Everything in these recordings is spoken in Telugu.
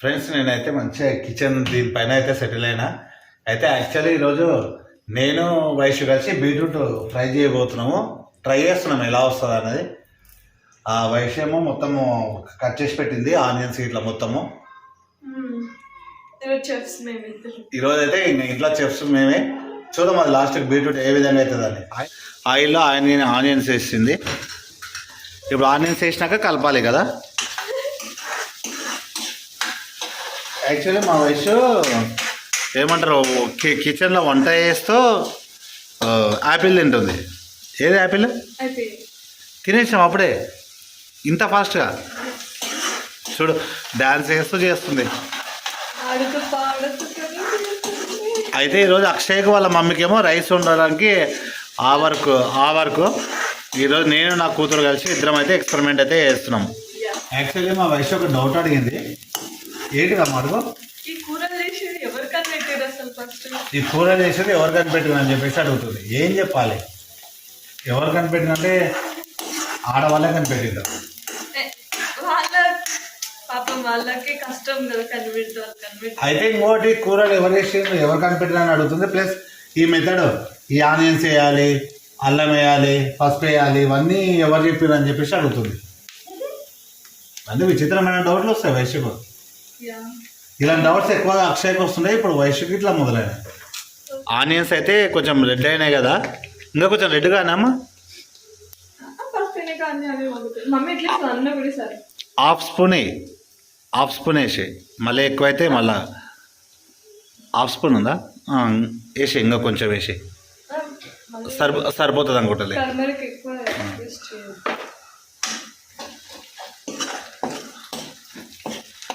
ఫ్రెండ్స్ నేనైతే మంచిగా కిచెన్ దీనిపైన అయితే సెటిల్ అయినా. అయితే యాక్చువల్లీ ఈరోజు నేను వైషు కలిసి బీట్రూట్ ఫ్రై చేయబోతున్నాము. ట్రై చేస్తున్నాం ఎలా వస్తుంది అనేది ఆ వైషు ఏమో మొత్తము కట్ చేసి పెట్టింది ఆనియన్స్ ఇట్లా మొత్తము. ఈరోజు మేమిద్దరు ఈరోజు అయితే ఇంట్లో చెఫ్స్ మేమే. చూద్దాం అది లాస్ట్కి బీట్రూట్ ఏ విధంగా అవుతుందని. ఆయిల్లో ఆనియన్ ఆనియన్స్ వేసింది. ఇప్పుడు ఆనియన్స్ వేసినాక కలపాలి కదా. యాక్చువల్లీ మా వయసు ఏమంటారు కి- కిచెన్లో వంట చేస్తూ యాపిల్ తింటుంది. ఏది యాపిల్ తినేసాం అప్పుడే. ఇంత ఫాస్ట్గా చూడు డ్యాన్స్ వేస్తూ చేస్తుంది. అయితే ఈరోజు అక్షయ్కి వాళ్ళ మమ్మీకేమో రైస్ ఉండడానికి ఆ వర్క్ ఆ వర్క్. ఈరోజు నేను నా కూతురు కలిసి ఇద్దరం అయితే ఎక్స్పెరిమెంట్ అయితే చేస్తున్నాం. యాక్చువల్లీ మా వయసు ఒక డౌట్ అడిగింది. ఏంటిదమ్మా అడుగు? ఈ కూరలు చేసేది ఎవరికన్నా పెట్టారు అసలు ఫస్ట్ ఈ కూర చేసేది ఎవరు కనిపెట్టింది అని చెప్పేసి అడుగుతుంది. ఏం చెప్పాలి? ఎవరు కనిపెట్టిందంటే ఆడవాళ్ళే కనిపెట్టింది వాళ్ళ పాపం వాళ్ళకి కష్టం కదా కనిపెడతారు కనిపెడతారు అయితే ఇంకోటి కూరలు ఎవరు చేసిండ్రు ఎవరు కనిపెట్టిన అని అడుగుతుంది. ప్లస్ ఈ మెథడ్ ఈ ఆనియన్స్ వేయాలి అల్లం వేయాలి పసుపు వేయాలి ఇవన్నీ ఎవరు చెప్పారు అని చెప్పేసి అడుగుతుంది. అన్ని విచిత్రమైన డౌట్లు వస్తాయి వైశ్యకు ఇలాంటి డౌట్స్ ఎక్కువగా అక్షయ్కి వస్తున్నాయి ఇప్పుడు వైశ్యకి ఇట్లా మొదలైనాయి. ఆనియన్స్ అయితే కొంచెం రెడ్ అయినాయి కదా. ఇంకా కొంచెం రెడ్ కానమ్మా పర్ఫెక్ట్ కానీ అవి వండుతాయి మమ్మీ ఎట్లా అన్న కూడా సరే హాఫ్ స్పూన్ వేయి. హాఫ్ స్పూన్ వేసి. మళ్ళీ ఎక్కువైతే మళ్ళా హాఫ్ స్పూన్ ఉందా? ఆ, వేసి. ఇంకా కొంచెం వేసి. సరిపో సరిపోతుంది అనుకుంటుంది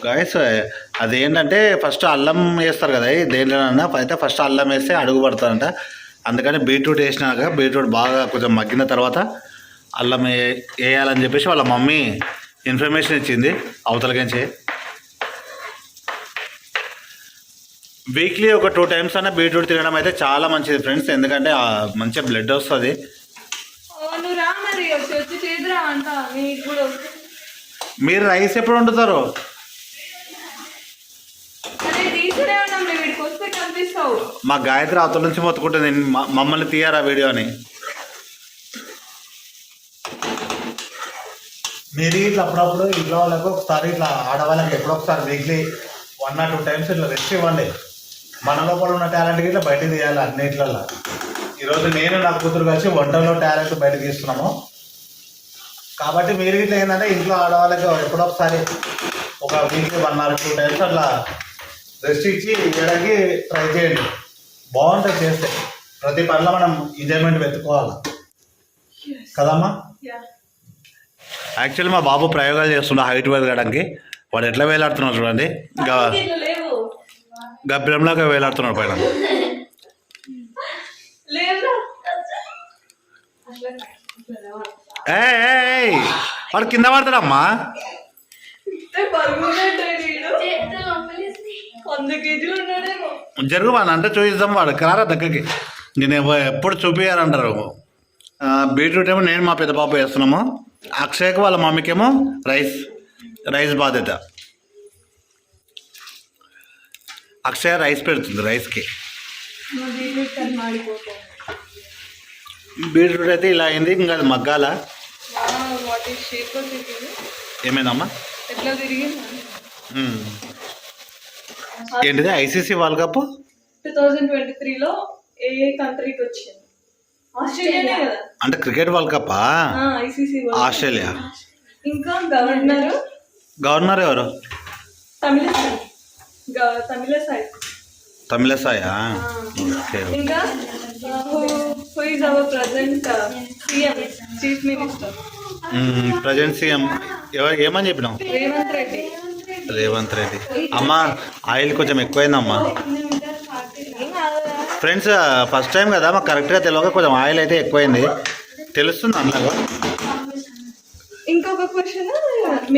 గాయస్ అదేంటంటే ఫస్ట్ అల్లం వేస్తారు కదా దేంట్లోనన్నా అయితే ఫస్ట్ అల్లం వేస్తే అడుగు పడతారంట అందుకని బీట్రూట్ వేసినాక బీట్రూట్ బాగా కొంచెం మగ్గిన తర్వాత అల్లం వేయాలని చెప్పేసి వాళ్ళ మమ్మీ ఇన్ఫర్మేషన్ ఇచ్చింది. అవతలకించి వీక్లీ ఒక టూ టైమ్స్ అన్న బీట్రూట్ తినడం అయితే చాలా మంచిది ఫ్రెండ్స్ ఎందుకంటే మంచిగా బ్లడ్ వస్తుంది. మీరు రైస్ ఎప్పుడు వండుతారు అరే తీసుకునే ఉన్నాం మేము వీడికి వస్తే కనిపిస్తావు మా గాయత్రి అవతల నుంచి మొత్తుకుంటుంది. మమ్మల్ని తీయారా వీడియోని మీరు ఇట్లా అప్పుడప్పుడు ఇంట్లో వాళ్ళకి ఒకసారి ఇట్లా ఆడవాళ్ళకి ఎప్పుడో ఒకసారి weekly one or two times ఇట్లా రెస్ట్ ఇవ్వండి. మన లోపల ఉన్న టాలెంట్ ఇట్లా బయట తీయాలి అన్నిట్లలో ఈరోజు నేను నా కూతురు కలిసి వంటలో టాలెంట్ బయట తీస్తున్నాము. కాబట్టి మీరు ఇట్లా ఏంటంటే ఇంట్లో ఆడవాళ్ళకి ఎప్పుడో ఒకసారి ఒక weekly one or two times అట్లా రెస్ట్ ఇచ్చి ఇవ్వడానికి ట్రై చేయండి. బాగుంటుంది చేస్తే ప్రతి పనిలో మనం ఎంజాయ్మెంట్ వెతుక్కోవాలి? కదమ్మా? యాక్చువల్లీ మా బాబు ప్రయోగాలు చేస్తుండే హైట్ పెరగడానికి వాడు ఎట్లా వేలాడుతున్నాడు చూడండి. గబ్బిలంలాగా వేలాడుతున్నాడు పైన. వాడు కింద పడతాడమ్మా. వీడు జరుగు అని అంటే చూపిస్తాం వాడు. కారా దగ్గరికి. నేను ఎప్పుడు చూపించారంటారు బీట్రూట్ ఏమో నేను మా పెద్ద పాప వేస్తున్నాము. అక్షయ్కి వాళ్ళ మమ్మీకేమో రైస్ రైస్ బాధ్యత. అక్షయ రైస్ పెడుతుంది రైస్కి. బీట్రూట్ అయితే ఇలా అయింది ఇంకా అది మగ్గాల? ఏమైందమ్మా? ఎట్లా తిరిగింది? ఉమ్. ఏంటిది? ICC World Cup two thousand twenty త్రీలో ఏ కంట్రీకి వచ్చింది ఆస్ట్రేలియానే కదా. అంటే క్రికెట్ వరల్డ్ కప్పా ఐసీసీ ఆస్ట్రేలియా ఇంకా గవర్నర్ గవర్నర్ ఎవరు? తమిళ సాయి గ- Tamilisai Tamilisai okay. ఇంకా who is our present CM chief minister present CM ఎవరు ఏమని చెప్పినావు? రేవంత్ రెడ్డి. రేవంత్ రెడ్డి. అమ్మ ఆయిల్ కొంచెం ఎక్కువైందమ్మా. ఫ్రెండ్స్ ఫస్ట్ టైం కదా మాకు కరెక్ట్గా తెలియక కొంచెం ఆయిల్ అయితే ఎక్కువైంది. తెలుస్తుంది అన్నగా. ఇంకొక క్వశ్చన్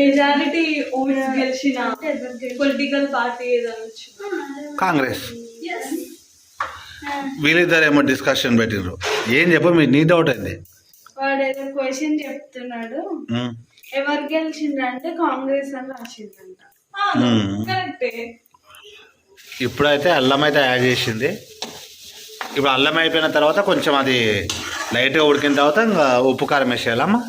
మెజారిటీ ఓట్స్ గెలిచిన పొలిటికల్ పార్టీ కాంగ్రెస్. వీళ్ళిద్దరేమో డిస్కషన్ పెట్టిండ్రు ఏం చెప్పు మీ నీ డౌట్ అయింది వాడు ఏదో క్వశ్చన్ చెప్తున్నాడు. ఎవరు గెలిచిండ్రు అంటే కాంగ్రెస్ అని రాసిందంట ఇప్పుడైతే అల్లం అయితే యాడ్ చేసింది. ఇప్పుడు అల్లం అయిపోయిన తర్వాత కొంచెం అది లైట్గా ఉడికిన తర్వాత ఇంకా ఉప్పు కారం వేసేయాలమ్మా.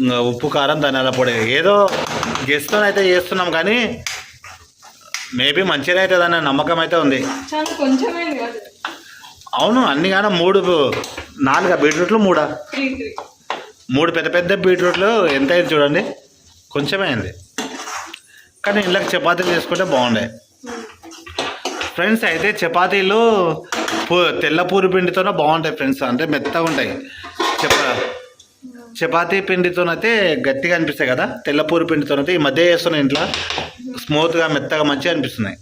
ఇంకా ఉప్పు కారం ధనియాల పొడి. ఏదో గెస్ట్తో అయితే చేస్తున్నాం కానీ మేబీ మంచిగా అవుతుందనే నమ్మకం అయితే ఉంది. అవును అన్ని కానీ మూడు నాలుగా బీట్రూట్లు మూడా? మూడు పెద్ద పెద్ద బీట్రూట్లు ఎంత అయింది చూడండి. కొంచెమే అయింది కానీ ఇళ్ళకి చపాతీలు చేసుకుంటే బాగుండే. ఫ్రెండ్స్ అయితే చపాతీలు తెల్ల పూరి పిండితోనే బాగుంటాయి ఫ్రెండ్స్. అంటే మెత్తగా ఉంటాయి. చపా చపాతీ పిండితోనైతే గట్టిగా అనిపిస్తాయి కదా. తెల్ల పూరి పిండితోనైతే ఈ మధ్య చేస్తున్నాయి ఇంట్లో స్మూత్గా మెత్తగా మంచిగా అనిపిస్తున్నాయి.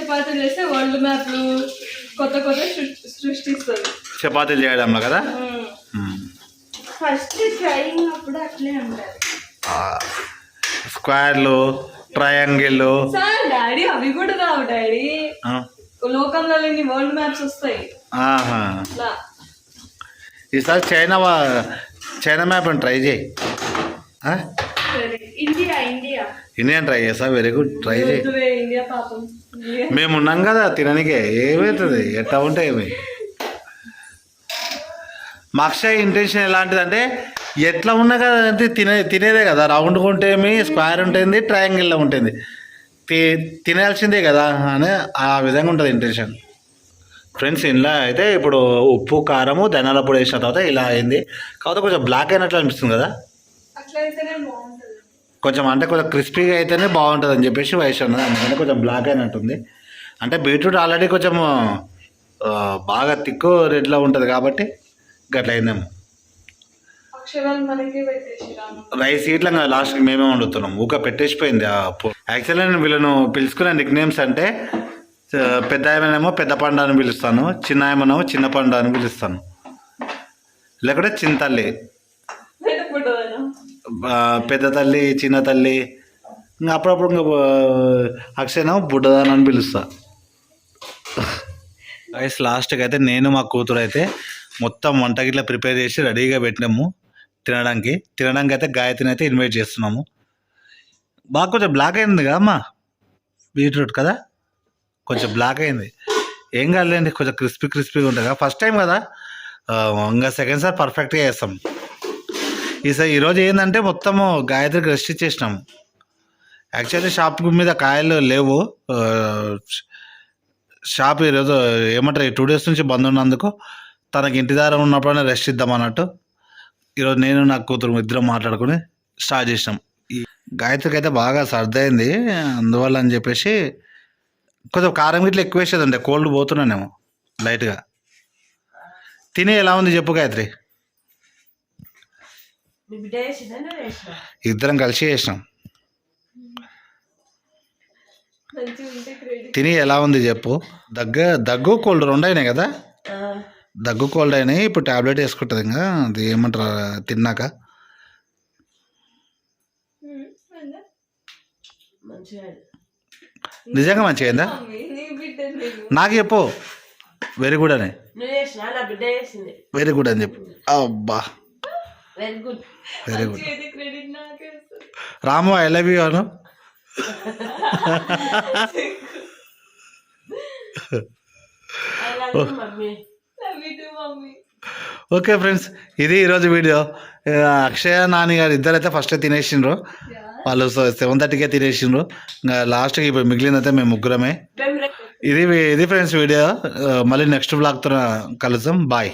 చపాతీలు చేస్తే వరల్డ్ మ్యాప్లు కొత్త కొత్త సృ- సృష్టిస్తుంది. చపాతీలు చేయడంలో కదా. ఫస్ట్ ట్రైనింగ్ అప్పుడు అట్లే ఉంటుంది. ఆ, స్క్వేర్లు ట్రయాంగిల్ సార్ డాడీ అవి కూడా రావు డాడీ. లోకంలో లేని వరల్డ్ మ్యాప్స్ వస్తాయి. ఆహా. ఈసారి చైనా వా- చైనా మ్యాప్ ట్రై చేయి. India India. ఇండియన్ ట్రై చేసా వెరీ గుడ్ ట్రై చేయి. India India. మేము ఉన్నాం కదా తిననికే ఏమవుతుంది ఎట్లా ఉంటే ఏమి మా అక్షయ్ ఇంటెన్షన్ ఎలాంటిదంటే ఎట్లా ఉన్నా కదా అంటే తినే తినేదే కదా. రౌండ్ ఉంటేమి స్క్వేర్ ఉంటుంది ట్రయాంగిల్లో ఉంటుంది. తి తినాల్సిందే కదా అని ఆ విధంగా ఉంటుంది ఇంటెన్షన్ ఫ్రెండ్స్ ఇంట్లో అయితే ఇప్పుడు ఉప్పు కారము ధనాల పొడి వేసిన తర్వాత ఇలా అయింది. కాకపోతే కొంచెం బ్లాక్ అయినట్లు అనిపిస్తుంది కదా. అట్లా అయితేనే బాగుంటుంది. కొంచెం అంటే కొంచెం క్రిస్పీగా అయితేనే బాగుంటుంది అని చెప్పేసి వయసు అన్నది. అందుకని కొంచెం బ్లాక్ అయినట్టుంది. అంటే బీట్రూట్ ఆల్రెడీ కొంచెం బాగా తిక్కు రెడ్లో ఉంటుంది కాబట్టి గట్ల అయిందేమో. అక్షరాలు మనకి పెట్టేసి రాను రైస్ ఇట్లా లాస్ట్కి మేమే వండుతున్నాం. ఊక పెట్టేసిపోయింది ఆ యాక్చువల్లీ నేను వీళ్ళను పిలుచుకునే నిక్ నేమ్స్ అంటే పెద్ద ఆయమనేమో పెద్ద పండు అని పిలుస్తాను చిన్న ఆయమనేమో చిన్న పండు అని పిలుస్తాను. లేకుంటే పుట్టదనా? ఆ, పెద్ద తల్లి చిన్న తల్లి ఇంకా అప్పుడప్పుడు ఇంకా అక్షయనం బుడ్డదాని అని పిలుస్తా. లాస్ట్కి అయితే నేను మా కూతురు అయితే మొత్తం వంట గిట్ల ప్రిపేర్ చేసి రెడీగా పెట్టినాము తినడానికి. తినడానికి అయితే గాయత్రిని అయితే ఇన్వైట్ చేస్తున్నాము. బాగా కొంచెం బ్లాక్ అయింది కదా అమ్మా? బీట్రూట్ కదా? కొంచెం బ్లాక్ అయింది. ఏం కాదులేండి కొంచెం క్రిస్పీ క్రిస్పీగా ఉంటుంది కదా. ఫస్ట్ టైం కదా? ఇంకా సెకండ్ సార్ పర్ఫెక్ట్గా చేస్తాం. ఈసారి ఈరోజు ఏంటంటే మొత్తము గాయత్రికి రెస్ట్ ఇచ్చేసినాము యాక్చువల్లీ షాప్ మీద కాయలు లేవు. షాప్ ఈరోజు ఏమంటారు ఈ టూ డేస్ నుంచి బంద్ ఉన్నందుకు తనకి ఇంటి దగ్గర ఉన్నప్పుడైనా రెస్ట్ ఇద్దాం అన్నట్టు ఈరోజు నేను నా కూతురు ఇద్దరం మాట్లాడుకుని స్టార్ట్ చేసినాం. ఈ గాయత్రికి అయితే బాగా సర్ది అయింది అందువల్ల అని చెప్పేసి కొంచెం కారం గిట్ల ఎక్కువ వేసేది అంటే కోల్డ్ పోతున్నానేమో లైట్గా తిని ఎలా ఉంది చెప్పు గాయత్రి? ఇద్దరం కలిసి చేసినాం. తిని ఎలా ఉంది చెప్పు? దగ్గ దగ్గు కోల్డ్ రెండు అయినాయి కదా? దగ్గు కోల్డ్ అయినాయి ఇప్పుడు టాబ్లెట్ వేసుకుంటుంది ఇంకా. అది ఏమంటారు తిన్నాక. నిజంగా మంచిగా అయిందా నాకు చెప్పు. వెరీ గుడ్ అని. వెరీ గుడ్ అని చెప్పు. అబ్బా. Very good very good Ramu I love you Anu I mummy. Okay friends ఇది ఈరోజు వీడియో. అక్షయ నాని గారు ఇద్దరైతే ఫస్ట్ తినేసిండ్రు. వాళ్ళు సెవెన్ థర్టీకే తినేసిండ్రు. ఇంకా లాస్ట్కి ఇప్పుడు మిగిలినైతే మేము ముగ్గురమే. ఇది ఇది ఫ్రెండ్స్ వీడియో. మళ్ళీ నెక్స్ట్ బ్లాగ్తో కలుద్దాం. బాయ్